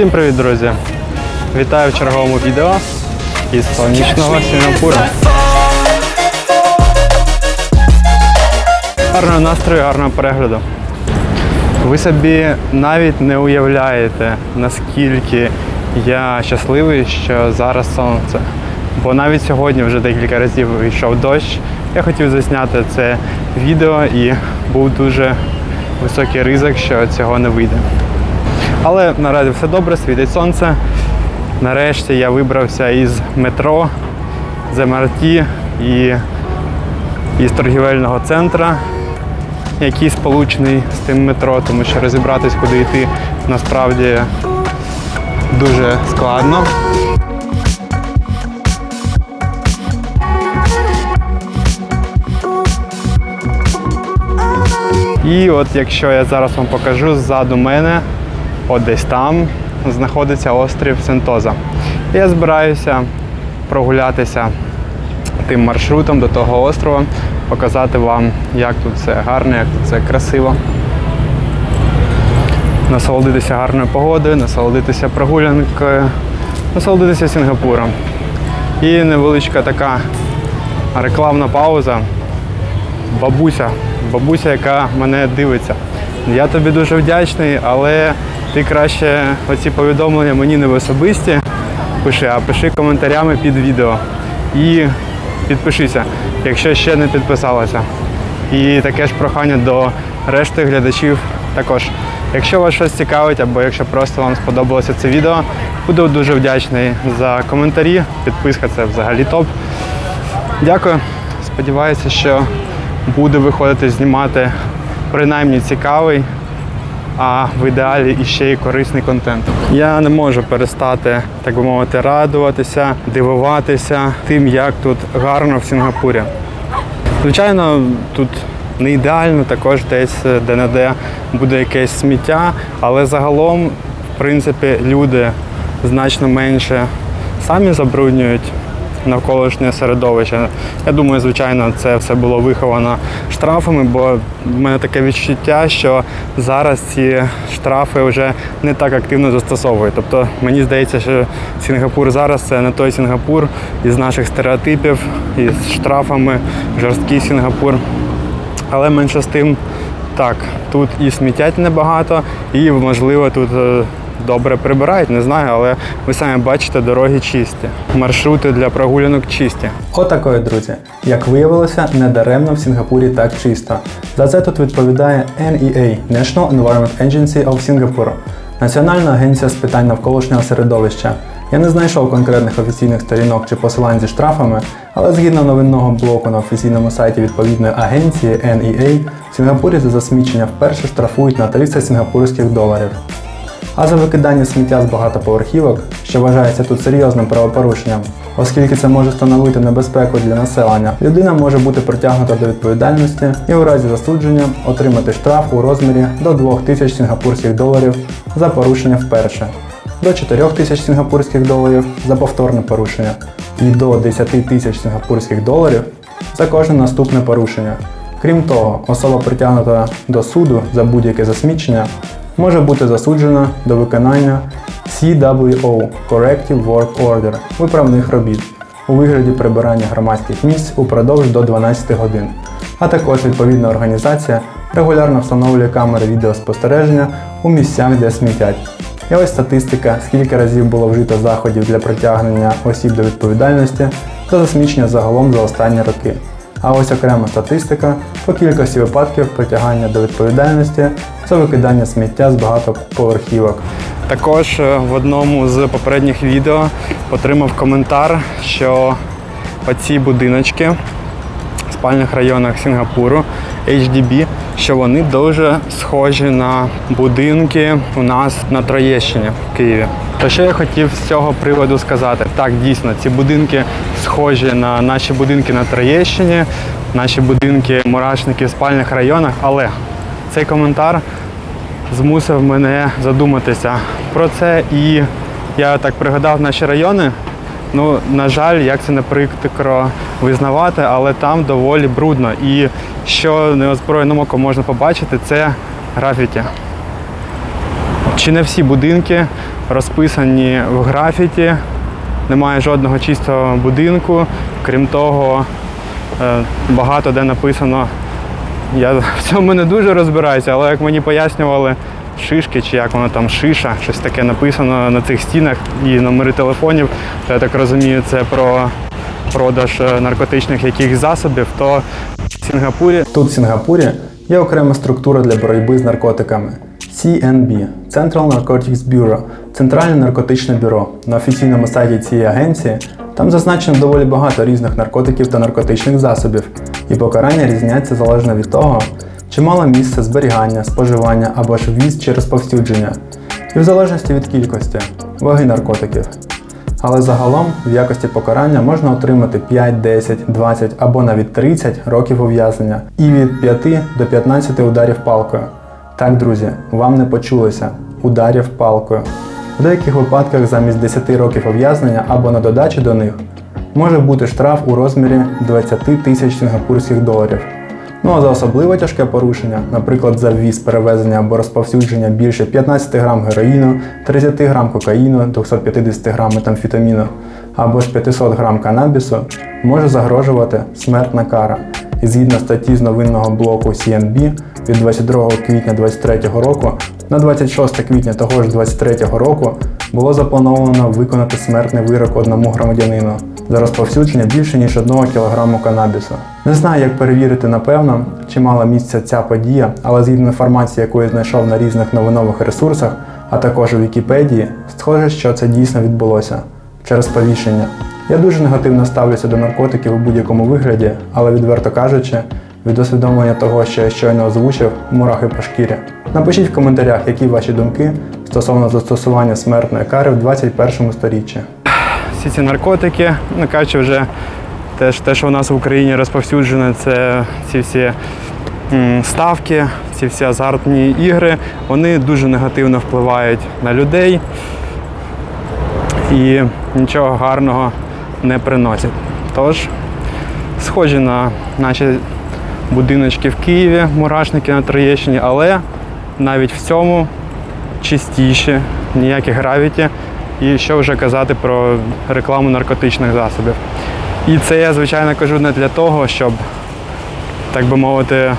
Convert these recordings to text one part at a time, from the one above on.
Всім привіт, друзі! Вітаю в черговому відео із сонячного Сінгапура. Гарного настрою, гарного перегляду. Ви собі навіть не уявляєте, наскільки я щасливий, що зараз сонце. Бо навіть сьогодні вже декілька разів йшов дощ. Я хотів засняти це відео і був дуже високий ризик, що цього не вийде. Але наразі все добре, світить сонце. Нарешті я вибрався із метро, з МРТ і із торгівельного центру, який сполучений з тим метро, тому що розібратись, куди йти, насправді дуже складно. І от якщо я зараз вам покажу, ззаду мене, от десь там, знаходиться острів Сентоза. Я збираюся прогулятися тим маршрутом до того острова, показати вам, як тут все гарно, як тут все красиво. Насолодитися гарною погодою, насолодитися прогулянкою, насолодитися Сінгапуром. І невеличка така рекламна пауза бабуся, бабуся, яка мене дивиться. Я тобі дуже вдячний, але ти краще оці повідомлення мені не в особисті пиши, а пиши коментарями під відео. І підпишися, якщо ще не підписалася. І таке ж прохання до решти глядачів також. Якщо вас щось цікавить, або якщо просто вам сподобалося це відео, буду дуже вдячний за коментарі. Підписка це взагалі топ. Дякую. Сподіваюся, що буде виходити знімати принаймні цікавий, а в ідеалі і ще й корисний контент. Я не можу перестати, так би мовити, радуватися, дивуватися тим, як тут гарно в Сінгапурі. Звичайно, тут не ідеально, також десь де-не-де буде якесь сміття, але загалом, в принципі, люди значно менше самі забруднюють навколишнє середовище. Я думаю, звичайно, це все було виховано штрафами, бо в мене таке відчуття, що зараз ці штрафи вже не так активно застосовують. Тобто мені здається, що Сінгапур зараз це не той Сінгапур із наших стереотипів, із штрафами, жорсткий Сінгапур. Але менше з тим, так, тут і сміттять небагато, і можливо тут е, добре прибирають, не знаю, але ви самі бачите, дороги чисті. Маршрути для прогулянок чисті. Отакої, друзі. Як виявилося, недаремно в Сінгапурі так чисто. За це тут відповідає NEA – National Environment Agency of Singapore – Національна агенція з питань навколишнього середовища. Я не знайшов конкретних офіційних сторінок чи посилань зі штрафами, але згідно новинного блоку на офіційному сайті відповідної агенції NEA, в Сінгапурі за засмічення вперше штрафують на 300 сінгапурських доларів. А за викидання сміття з багатоповерхівок, що вважається тут серйозним правопорушенням, оскільки це може становити небезпеку для населення, людина може бути притягнута до відповідальності і у разі засудження отримати штраф у розмірі до 2000 сінгапурських доларів за порушення вперше, до 4000 сінгапурських доларів за повторне порушення і до 10 тисяч сінгапурських доларів за кожне наступне порушення. Крім того, особа притягнута до суду за будь-яке засмічення може бути засуджена до виконання CWO Corrective Work Order виправних робіт у вигляді прибирання громадських місць упродовж до 12 годин. А також відповідна організація регулярно встановлює камери відеоспостереження у місцях, де смітять. І ось статистика, скільки разів було вжито заходів для притягнення осіб до відповідальності за засмічення загалом за останні роки. А ось окрема статистика по кількості випадків притягання до відповідальності за викидання сміття з багатоповерхівок. Також е, в одному з попередніх відео отримав коментар, що оці будиночки в спальних районах Сінгапуру HDB, що вони дуже схожі на будинки у нас на Троєщині в Києві. То що я хотів з цього приводу сказати? Так, дійсно, ці будинки схожі на наші будинки на Троєщині, наші будинки мурашники в спальних районах, але цей коментар змусив мене задуматися про це. І я так пригадав наші райони. Ну, на жаль, як це не прикро визнавати, але там доволі брудно. І що неозброєним оком можна побачити, це графіті. Чи не всі будинки розписані в графіті, немає жодного чистого будинку. Крім того, е, багато де написано. Я в цьому не дуже розбираюся, але як мені пояснювали, шишки чи як воно там шиша, щось таке написано на цих стінах і номери телефонів, то я так розумію, це про продаж е, наркотичних якихось засобів, то в Сінгапурі Тут в Сінгапурі є окрема структура для боротьби з наркотиками CNB – Central Narcotics Bureau – Центральне наркотичне бюро. На офіційному сайті цієї агенції там зазначено доволі багато різних наркотиків та наркотичних засобів, і покарання різняться залежно від того, чи мало місце зберігання, споживання або ж ввіз чи розповсюдження, і в залежності від кількості ваги наркотиків. Але загалом в якості покарання можна отримати 5, 10, 20 або навіть 30 років ув'язнення і від 5 до 15 ударів палкою. Так, друзі, вам не почулося ударів палкою. В деяких випадках замість 10 років ув'язнення або на додачі до них може бути штраф у розмірі 20 тисяч сінгапурських доларів. Ну а за особливо тяжке порушення, наприклад, за ввіз, перевезення або розповсюдження більше 15 грам героїну, 30 грам кокаїну, 250 грам метамфетаміну або ж 500 грам канабісу, може загрожувати смертна кара. І згідно статті з новинного блоку CNB від 22 квітня 2023 року на 26 квітня того ж 2023 року було заплановано виконати смертний вирок одному громадянину за розповсюдження більше ніж 1 кг канабісу. Не знаю, як перевірити напевно, чи мала місце ця подія, але згідно інформації, яку я знайшов на різних новинових ресурсах, а також у Вікіпедії, схоже, що це дійсно відбулося через повішення. Я дуже негативно ставлюся до наркотиків у будь-якому вигляді, але відверто кажучи, від усвідомлення того, що я щойно озвучив, мурахи по шкірі. Напишіть в коментарях, які ваші думки стосовно застосування смертної кари в 21 сторіччі. всі ці наркотики, ну кажучи, вже те, що у нас в Україні розповсюджено, це ці всі ставки, ці всі азартні ігри, вони дуже негативно впливають на людей і нічого гарного не приносять. Тож, схожі на наші будиночки в Києві, мурашники на Троєщині, але навіть в цьому чистіше, ніяких гравіті. І що вже казати про рекламу наркотичних засобів. І це я, звичайно, кажу не для того, щоб, так би мовити,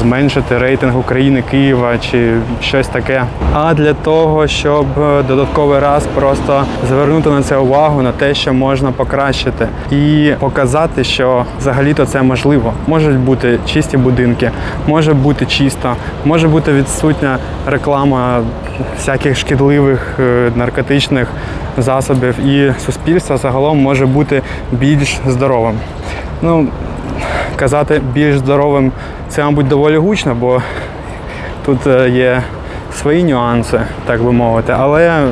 зменшити рейтинг України, Києва чи щось таке, а для того, щоб е, додатковий раз просто звернути на це увагу, на те, що можна покращити, і показати, що взагалі-то це можливо. Можуть бути чисті будинки, може бути чисто, може бути відсутня реклама всяких шкідливих е, наркотичних засобів, і суспільство загалом може бути більш здоровим. Ну, казати більш здоровим це, мабуть, доволі гучно, бо тут е, є свої нюанси, так би мовити. Але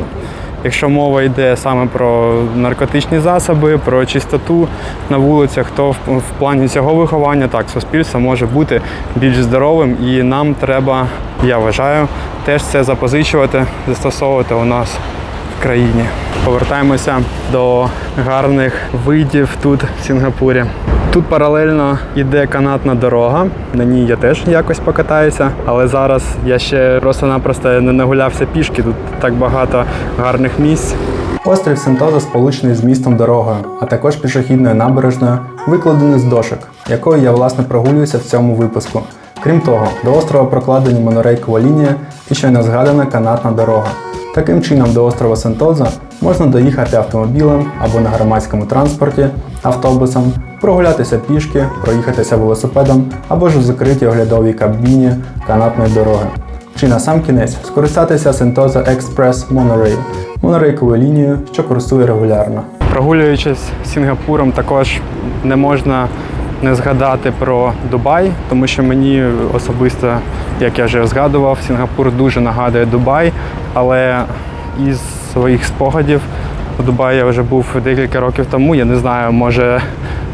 якщо мова йде саме про наркотичні засоби, про чистоту на вулицях, то в, в плані цього виховання так, суспільство може бути більш здоровим і нам треба, я вважаю, теж це запозичувати, застосовувати у нас в країні. Повертаємося до гарних видів тут в Сінгапурі. Тут паралельно йде канатна дорога. На ній я теж якось покатаюся, але зараз я ще просто-напросто не нагулявся пішки. Тут так багато гарних місць. Острів Сентоза сполучений з містом дорогою, а також пішохідною набережною, викладений з дошок, якою я власне прогулююся в цьому випуску. Крім того, до острова прокладені монорейкова лінія і щойно згадана канатна дорога. Таким чином, до острова Сентоза можна доїхати автомобілем або на громадському транспорті, автобусом, прогулятися пішки, проїхатися велосипедом або ж в закритій оглядовій кабіні канатної дороги. Чи на сам кінець скористатися Sentosa Express Monorail монорейковою лінією, що курсує регулярно. Прогулюючись Сінгапуром, також не можна не згадати про Дубай, тому що мені особисто, як я вже згадував, Сінгапур дуже нагадує Дубай, але із своїх спогадів у Дубаї я вже був декілька років тому. Я не знаю, може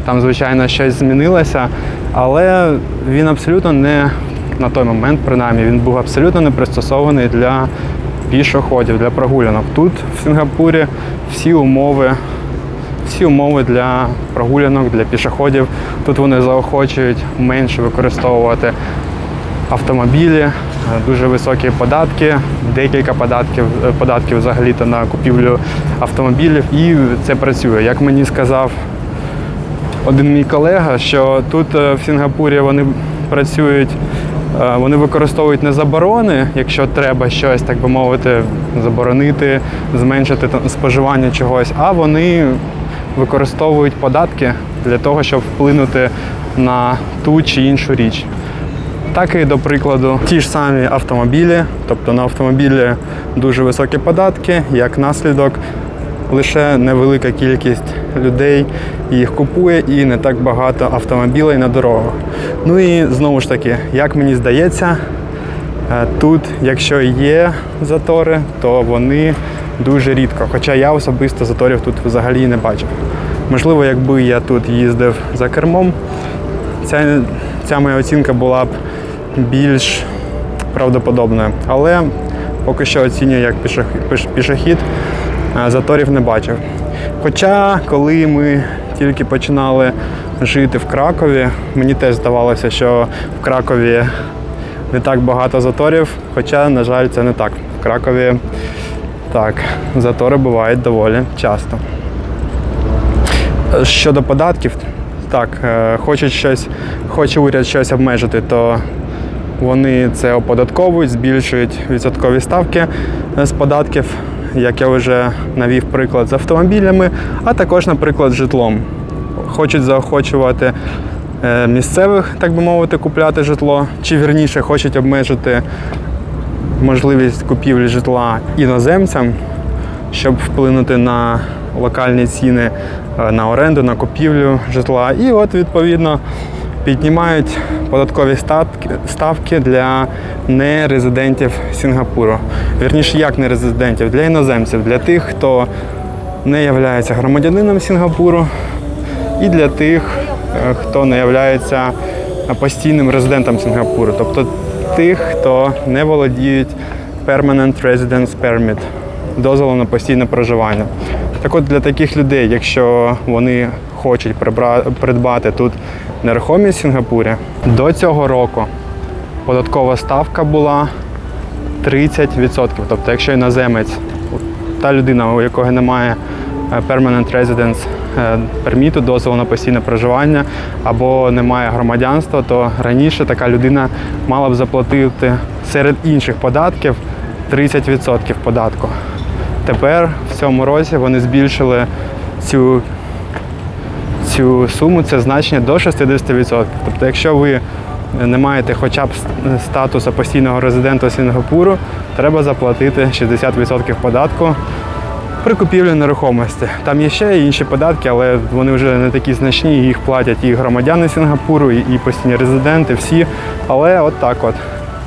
там, звичайно, щось змінилося, але він абсолютно не на той момент, принаймні, він був абсолютно не пристосований для пішоходів, для прогулянок. Тут, в Сінгапурі, всі умови всі умови для прогулянок, для пішоходів. Тут вони заохочують менше використовувати автомобілі, дуже високі податки, декілька податків, податків взагалі-то на купівлю автомобілів, і це працює. Як мені сказав один мій колега, що тут е, в Сінгапурі вони працюють, е, вони використовують не заборони, якщо треба щось, так би мовити, заборонити, зменшити споживання чогось, а вони використовують податки для того, щоб вплинути на ту чи іншу річ. Так і до прикладу, ті ж самі автомобілі, тобто на автомобілі дуже високі податки, як наслідок, лише невелика кількість людей їх купує і не так багато автомобілей на дорогах. Ну і знову ж таки, як мені здається, е, тут, якщо є затори, то вони дуже рідко. Хоча я особисто заторів тут взагалі не бачив. Можливо, якби я тут їздив за кермом, ця, ця моя оцінка була б більш правдоподобною. Але поки що оцінюю як пішохід, заторів не бачив. Хоча, коли ми тільки починали жити в Кракові, мені теж здавалося, що в Кракові не так багато заторів, хоча, на жаль, це не так. В Кракові так, затори бувають доволі часто. Щодо податків, так, е, хочуть щось, хоче уряд щось обмежити, то вони це оподатковують, збільшують відсоткові ставки е, з податків, як я вже навів приклад з автомобілями, а також, наприклад, з житлом. Хочуть заохочувати е, місцевих, так би мовити, купляти житло, чи вірніше хочуть обмежити можливість купівлі житла іноземцям, щоб вплинути на локальні ціни е, на оренду, на купівлю житла. І от відповідно піднімають податкові ставки, для нерезидентів Сінгапуру. Вірніше, як нерезидентів, для іноземців, для тих, хто не є громадянином Сінгапуру, і для тих, е, хто не є постійним резидентом Сінгапуру, тобто тих, хто не володіють Permanent Residence Permit, дозволом на постійне проживання. Так от для таких людей, якщо вони хочуть придбати тут нерухомість в Сінгапурі, до цього року податкова ставка була 30%. Тобто, якщо іноземець, та людина, у якого немає е, permanent residence перміту, дозволу на постійне проживання або немає громадянства, то раніше така людина мала б заплатити серед інших податків 30% податку. Тепер в цьому році вони збільшили цю цю суму, це значення до 60%. Тобто, якщо ви не маєте хоча б статусу постійного резидента Сінгапуру, треба заплатити 60% податку при купівлі нерухомості. Там є ще інші податки, але вони вже не такі значні, їх платять і громадяни Сінгапуру, і постійні резиденти, всі. Але от так от.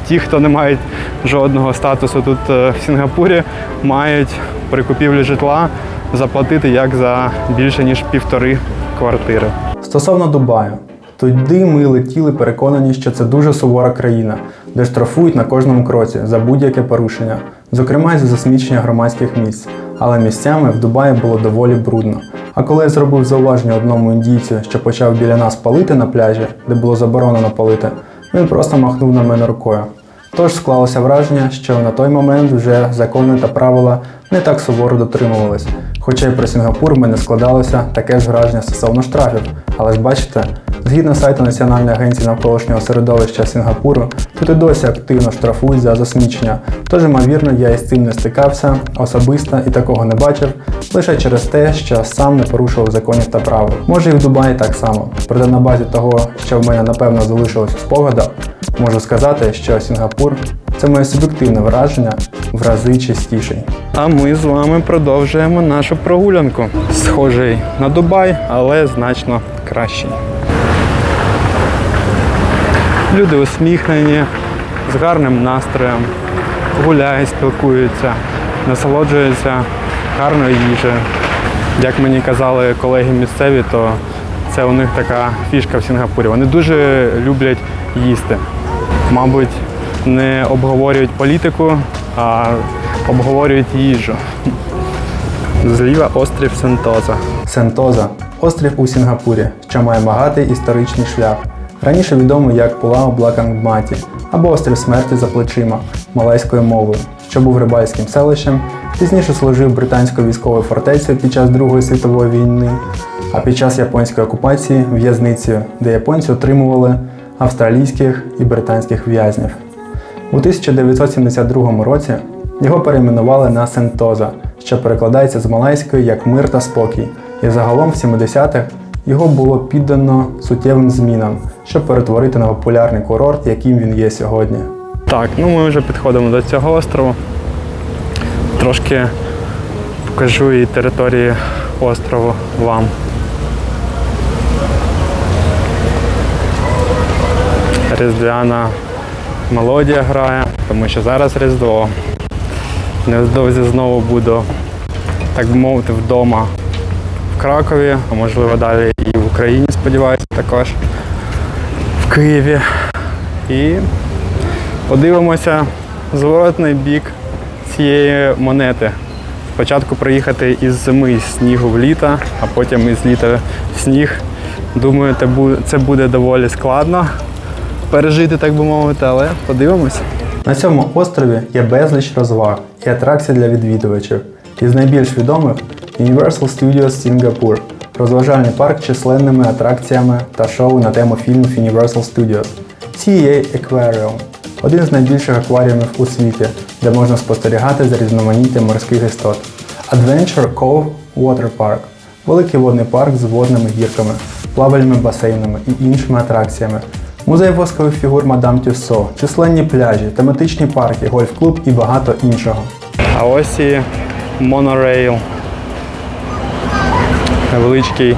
Ті, хто не мають жодного статусу тут е, в Сінгапурі, мають при купівлі житла заплатити як за більше ніж півтори квартири. Стосовно Дубаю, туди ми летіли переконані, що це дуже сувора країна, де штрафують на кожному кроці за будь-яке порушення, зокрема й за засмічення громадських місць. Але місцями в Дубаї було доволі брудно. А коли я зробив зауваження одному індійцю, що почав біля нас палити на пляжі, де було заборонено палити, він просто махнув на мене рукою. Тож склалося враження, що на той момент вже закони та правила не так суворо дотримувались. Хоча й про Сінгапур в мене складалося таке ж враження стосовно штрафів. Але ж бачите, згідно сайту Національної агенції навколишнього середовища Сінгапуру, тут і досі активно штрафують за засмічення. Тож, ймовірно, я із цим не стикався особисто і такого не бачив, лише через те, що сам не порушував законів та правил. Може і в Дубаї так само. Проте на базі того, що в мене напевно залишилось у спогадах, можу сказати, що Сінгапур це моє суб'єктивне враження в рази частіший. А ми з вами продовжуємо нашу прогулянку. Схожий на Дубай, але значно кращий. Люди усміхнені, з гарним настроєм, гуляють, спілкуються, насолоджуються гарною їжею. Як мені казали колеги місцеві, то це у них така фішка в Сінгапурі. Вони дуже люблять їсти. Мабуть, не обговорюють політику, а обговорюють їжу. Зліва острів Сентоза. Сентоза острів у Сінгапурі, що має багатий історичний шлях. Раніше відомий як Пулао Блакангматі або Острів смерті за плечима малайською мовою, що був рибальським селищем, пізніше служив британською військовою фортецею під час Другої світової війни, а під час японської окупації в'язницею, де японці отримували австралійських і британських в'язнів. У 1972 році його перейменували на Сентоза, що перекладається з малайської як мир та спокій, і загалом в 70-х його було піддано суттєвим змінам, щоб перетворити на популярний курорт, яким він є сьогодні. Так, ну ми вже підходимо до цього острову. Трошки покажу і території острову вам. Різдвяна мелодія грає, тому що зараз Різдво. Невдовзі знову буду, так би мовити, вдома Кракові, а можливо далі і в Україні, сподіваюся, також в Києві. І подивимося зворотний бік цієї монети. Спочатку приїхати із зими з снігу в літо, а потім із літа в сніг. Думаю, це буде доволі складно пережити, так би мовити, але подивимося. На цьому острові є безліч розваг і атракцій для відвідувачів. Із найбільш відомих Universal Studios Singapore – розважальний парк численними атракціями та шоу на тему фільмів Universal Studios. CEA Aquarium – один з найбільших акваріумів у світі, де можна спостерігати за різноманіттям морських істот. Adventure Cove Water Park – великий водний парк з водними гірками, плавальними басейнами і іншими атракціями. Музей воскових фігур Мадам Тюссо, численні пляжі, тематичні парки, гольф-клуб і багато іншого. А ось і монорейл. Невеличкий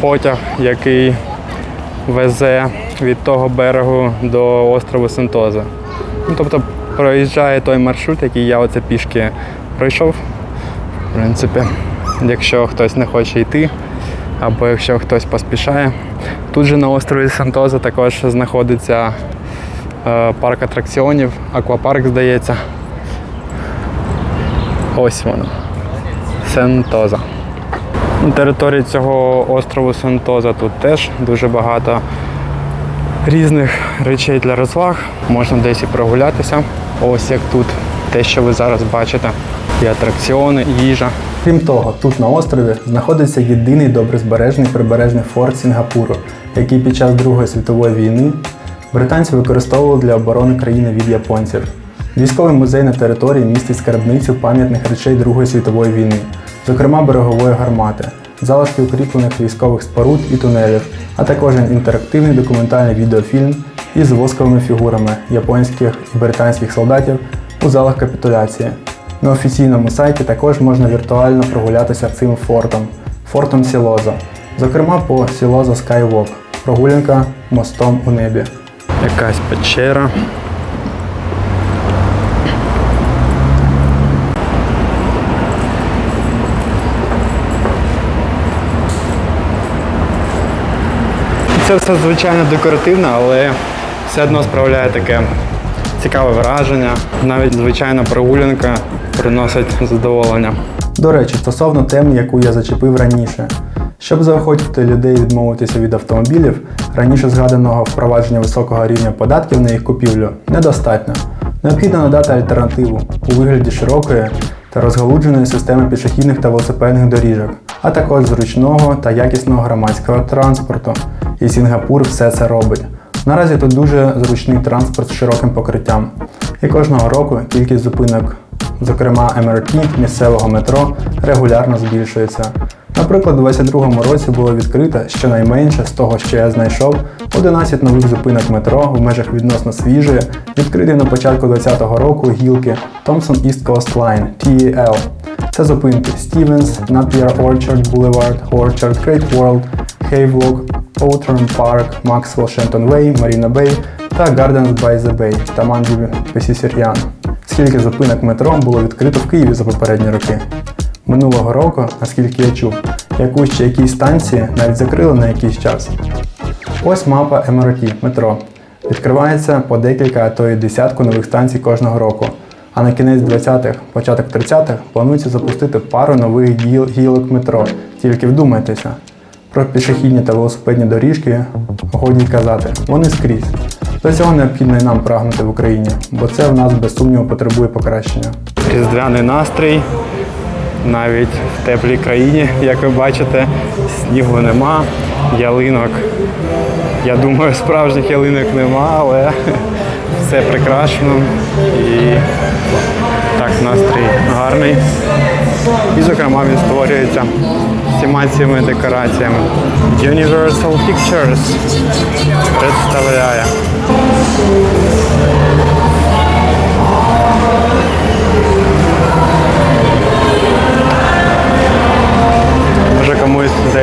потяг, який везе від того берегу до острову Сентоза. Ну, тобто проїжджає той маршрут, який я оце пішки пройшов. В принципі, якщо хтось не хоче йти, або якщо хтось поспішає. Тут же на острові Сентоза також знаходиться е, парк атракціонів, аквапарк, здається. Ось воно. Сентоза. На території цього острову Сентоза тут теж дуже багато різних речей для розваг. Можна десь і прогулятися. Ось як тут те, що ви зараз бачите. І атракціони, і їжа. Крім того, тут на острові знаходиться єдиний доброзбережний прибережний форт Сінгапуру, який під час Другої світової війни британці використовували для оборони країни від японців. Військовий музей на території містить скарбницю пам'ятних речей Другої світової війни, зокрема берегової гармати, залишки укріплених військових споруд і тунелів, а також інтерактивний документальний відеофільм із восковими фігурами японських і британських солдатів у залах капітуляції. На офіційному сайті також можна віртуально прогулятися цим фортом, фортом Сілоза, зокрема по Сілоза Skywalk, прогулянка мостом у небі. Якась печера. Це все звичайно декоративно, але все одно справляє таке цікаве враження. Навіть звичайна прогулянка приносить задоволення. До речі, стосовно теми, яку я зачепив раніше. Щоб заохотити людей відмовитися від автомобілів, раніше згаданого впровадження високого рівня податків на їх купівлю недостатньо. Необхідно надати альтернативу у вигляді широкої та розгалудженої системи пішохідних та велосипедних доріжок, а також зручного та якісного громадського транспорту. І Сінгапур все це робить. Наразі тут дуже зручний транспорт з широким покриттям. І кожного року кількість зупинок, зокрема МРТ місцевого метро, регулярно збільшується. Наприклад, у 2022 році було відкрито щонайменше з того, що я знайшов, 11 нових зупинок метро в межах відносно свіжої, відкриті на початку 2020 року гілки Thompson East Coast Line TEL. Це зупинки Stevens, Napier Orchard Boulevard, Orchard, Great World, Havelock, Outram Park, Maxwell Shenton Way, Marina Bay та Gardens by the Bay та Манді Песісір'ян. Скільки зупинок метро було відкрито в Києві за попередні роки? Минулого року, наскільки я чув, якусь чи якісь станції навіть закрили на якийсь час. Ось мапа МРТ метро. Відкривається по декілька, а то й десятку нових станцій кожного року. А на кінець 20-х, початок 30-х планується запустити пару нових гіл- гілок метро. Тільки вдумайтеся. Про пішохідні та велосипедні доріжки годі казати, вони скрізь. До цього необхідно і нам прагнути в Україні, бо це в нас без сумніву потребує покращення. Різдвяний настрій. Навіть в теплій країні, як ви бачите, снігу нема, ялинок. Я думаю, справжніх ялинок нема, але все прикрашено і так настрій гарний. І, зокрема, він створюється всіма цими декораціями. Universal Pictures представляє.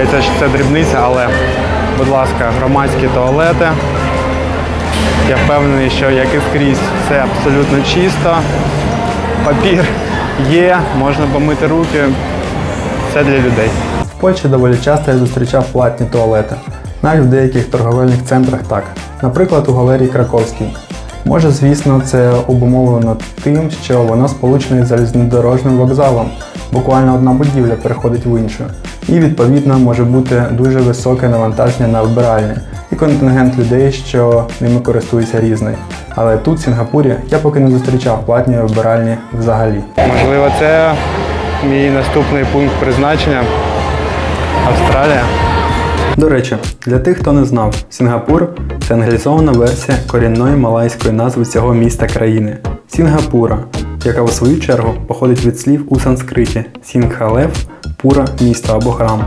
Здається, що це дрібниця, але, будь ласка, громадські туалети. Я впевнений, що як і скрізь, все абсолютно чисто. Папір є, можна помити руки. Все для людей. В Польщі доволі часто я зустрічав платні туалети. Навіть в деяких торговельних центрах так. Наприклад, у галерії Краковській. Може, звісно, це обумовлено тим, що воно сполучено із залізнодорожним вокзалом. Буквально одна будівля переходить в іншу. І відповідно може бути дуже високе навантаження на вбиральні і контингент людей, що ними користуються різний. Але тут, в Сінгапурі, я поки не зустрічав платні вбиральні взагалі. Можливо, це мій наступний пункт призначення. Австралія. До речі, для тих, хто не знав, Сінгапур це англізована версія корінної малайської назви цього міста країни Сінгапура, яка у свою чергу походить від слів у санскриті Сінгхалев пура місто або храм.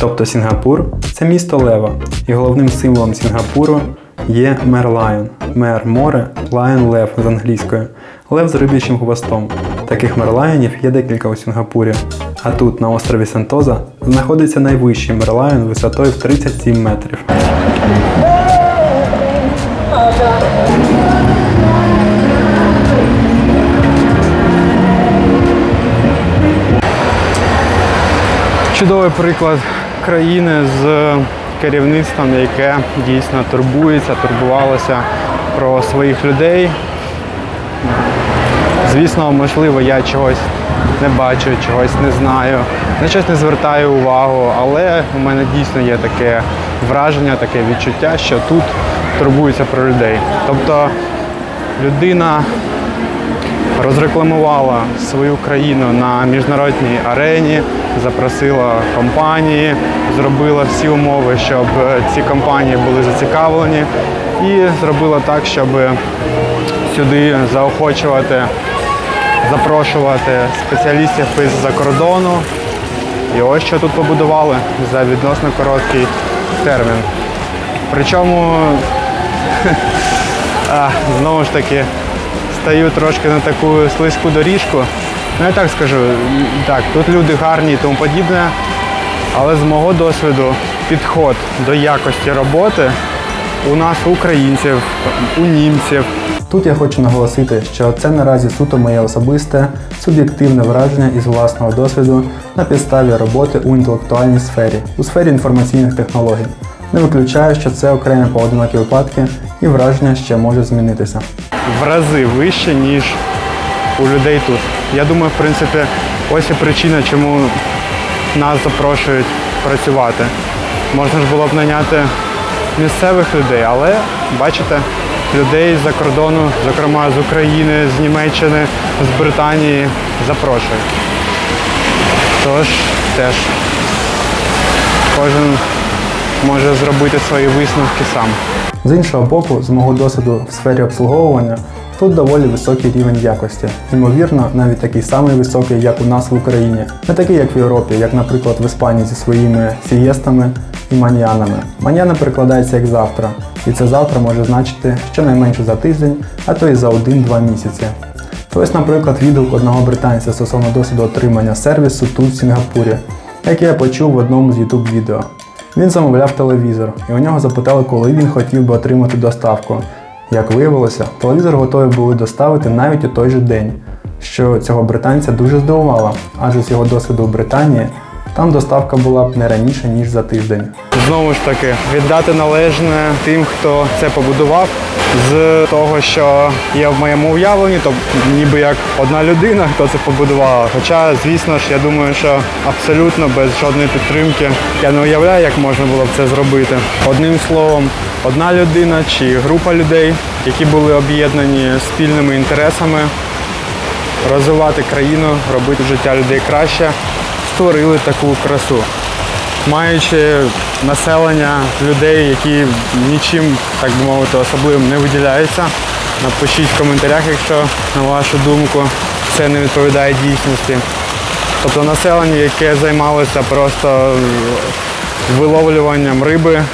Тобто Сінгапур це місто Лева, і головним символом Сінгапуру є мер Лайон. Мер море, лайон лев з англійської. Лев з риб'ячим хвостом. Таких мерлайонів є декілька у Сінгапурі. А тут, на острові Сентоза, знаходиться найвищий мерлайон висотою в 37 метрів. Чудовий приклад країни з керівництвом, яке дійсно турбується, турбувалося про своїх людей. Звісно, можливо, я чогось не бачу, чогось не знаю, на щось не звертаю увагу, але у мене дійсно є таке враження, таке відчуття, що тут турбуються про людей. Тобто людина розрекламувала свою країну на міжнародній арені, запросила компанії, зробила всі умови, щоб е, ці компанії були зацікавлені, і зробила так, щоб сюди заохочувати, запрошувати спеціалістів із-за кордону. І ось що тут побудували за відносно короткий термін. Причому знову ж таки стаю трошки на таку слизьку доріжку. Ну я так скажу, так, тут люди гарні і тому подібне, але з мого досвіду підход до якості роботи у нас, у українців, у німців, Тут я хочу наголосити, що це наразі суто моє особисте, суб'єктивне враження із власного досвіду на підставі роботи у інтелектуальній сфері, у сфері інформаційних технологій. Не виключаю, що це окремі поодинокі випадки і враження ще може змінитися. В рази вище, ніж у людей тут. Я думаю, в принципі, ось і причина, чому нас запрошують працювати. Можна ж було б наняти місцевих людей, але бачите, людей з-за кордону, зокрема з України, з Німеччини, з Британії запрошують. Тож теж кожен може зробити свої висновки сам. З іншого боку, з мого досвіду в сфері обслуговування, тут доволі високий рівень якості. Ймовірно, навіть такий самий високий, як у нас в Україні. Не такий, як в Європі, як, наприклад, в Іспанії зі своїми сієстами і маньянами. Маньяна перекладається як завтра, і це завтра може значити щонайменше за тиждень, а то і за 1-2 місяці. Ось, наприклад, відгук одного британця стосовно досвіду отримання сервісу тут в Сінгапурі, який я почув в одному з YouTube відео. Він замовляв телевізор, і у нього запитали, коли він хотів би отримати доставку. Як виявилося, телевізор готові були доставити навіть у той же день, що цього британця дуже здивувало, адже з його досвіду в Британії там доставка була б не раніше, ніж за тиждень. Знову ж таки віддати належне тим, хто це побудував. З того, що є в моєму уявленні, то ніби як одна людина, хто це побудував. Хоча, звісно ж, я думаю, що абсолютно без жодної підтримки я не уявляю, як можна було б це зробити. Одним словом, одна людина чи група людей, які були об'єднані спільними інтересами, розвивати країну, робити життя людей краще, створили таку красу. Маючи населення людей, які нічим, так би мовити, особливим не виділяються, напишіть в коментарях, якщо на вашу думку це не відповідає дійсності. Тобто населення, яке займалося просто виловлюванням риби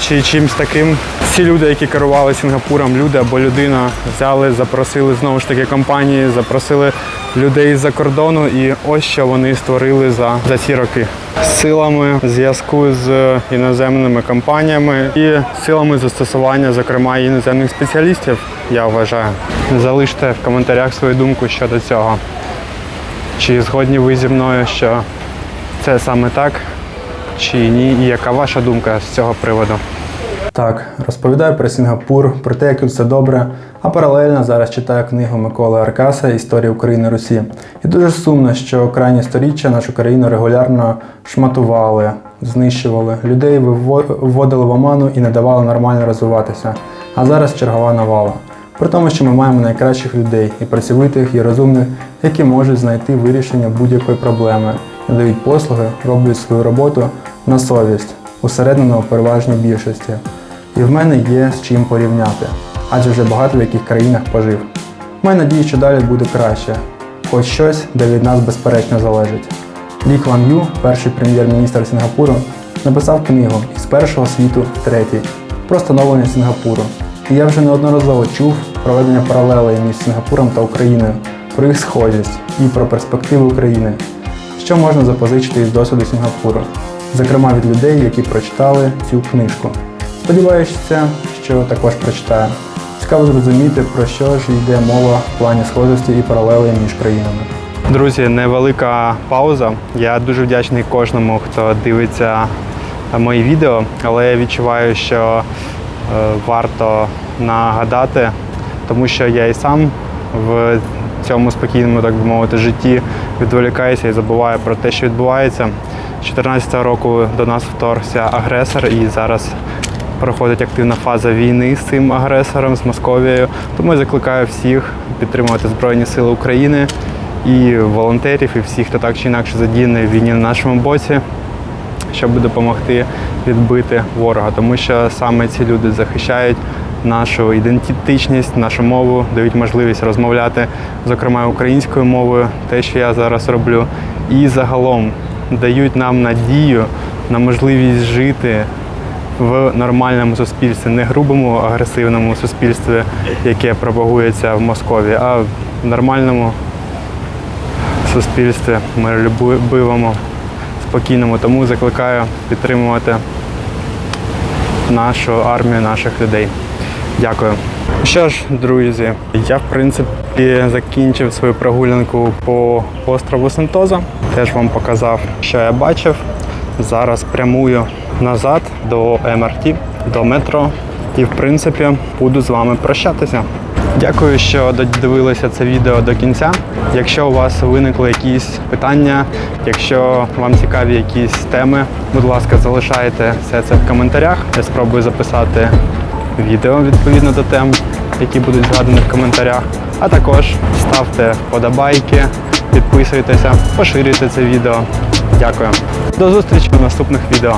чи чимось таким. Всі люди, які керували Сінгапуром, люди або людина, взяли, запросили знову ж таки компанії, запросили людей з-за кордону, і ось що вони створили за, за ці роки. Силами зв'язку з іноземними компаніями і силами застосування, зокрема, іноземних спеціалістів, я вважаю. Залиште в коментарях свою думку щодо цього. Чи згодні ви зі мною, що це саме так, чи ні, і яка ваша думка з цього приводу? Так, розповідаю про Сінгапур, про те, як тут все добре, а паралельно зараз читаю книгу Миколи Аркаса Історія України Русі. І дуже сумно, що крайні сторіччя нашу країну регулярно шматували, знищували, людей вводили в оману і не давали нормально розвиватися. А зараз чергова навала. При тому, що ми маємо найкращих людей і працьовитих, і розумних, які можуть знайти вирішення будь-якої проблеми, надають послуги, роблять свою роботу на совість, усереднено у переважній більшості. І в мене є з чим порівняти, адже вже багато в яких країнах пожив. Маю надію, що далі буде краще, хоч щось, де від нас безперечно залежить. Лі Кван Ю, перший прем'єр-міністр Сінгапуру, написав книгу із першого світу в третій про становлення Сінгапуру. І я вже неодноразово чув проведення паралелей між Сінгапуром та Україною, про їх схожість і про перспективи України, що можна запозичити із досвіду Сінгапуру, зокрема від людей, які прочитали цю книжку. Сподіваюся, що також прочитаю. Цікаво зрозуміти, про що ж йде мова в плані схожості і паралелей між країнами. Друзі, невелика пауза. Я дуже вдячний кожному, хто дивиться мої відео, але я відчуваю, що е, варто нагадати, тому що я і сам в цьому спокійному, так би мовити, житті відволікаюся і забуваю про те, що відбувається. З 2014 року до нас вторгся агресор, і зараз проходить активна фаза війни з цим агресором, з Московією. Тому я закликаю всіх підтримувати Збройні Сили України і волонтерів, і всіх, хто так чи інакше задіяний в війні на нашому боці, щоб допомогти відбити ворога. Тому що саме ці люди захищають нашу ідентичність, нашу мову, дають можливість розмовляти, зокрема українською мовою, те, що я зараз роблю, і загалом дають нам надію на можливість жити в нормальному суспільстві, не грубому агресивному суспільстві, яке пропагується в Москові, а в нормальному суспільстві, миролюбивому, спокійному. Тому закликаю підтримувати нашу армію, наших людей. Дякую. Що ж, друзі, я в принципі закінчив свою прогулянку по острову Сентоза. Теж вам показав, що я бачив. Зараз прямую назад до МРТ, до метро. І в принципі буду з вами прощатися. Дякую, що додивилися це відео до кінця. Якщо у вас виникли якісь питання, якщо вам цікаві якісь теми, будь ласка, залишайте все це в коментарях. Я спробую записати відео відповідно до тем, які будуть згадані в коментарях. А також ставте вподобайки, підписуйтеся, поширюйте це відео. Дякую. До зустрічі в наступних відео.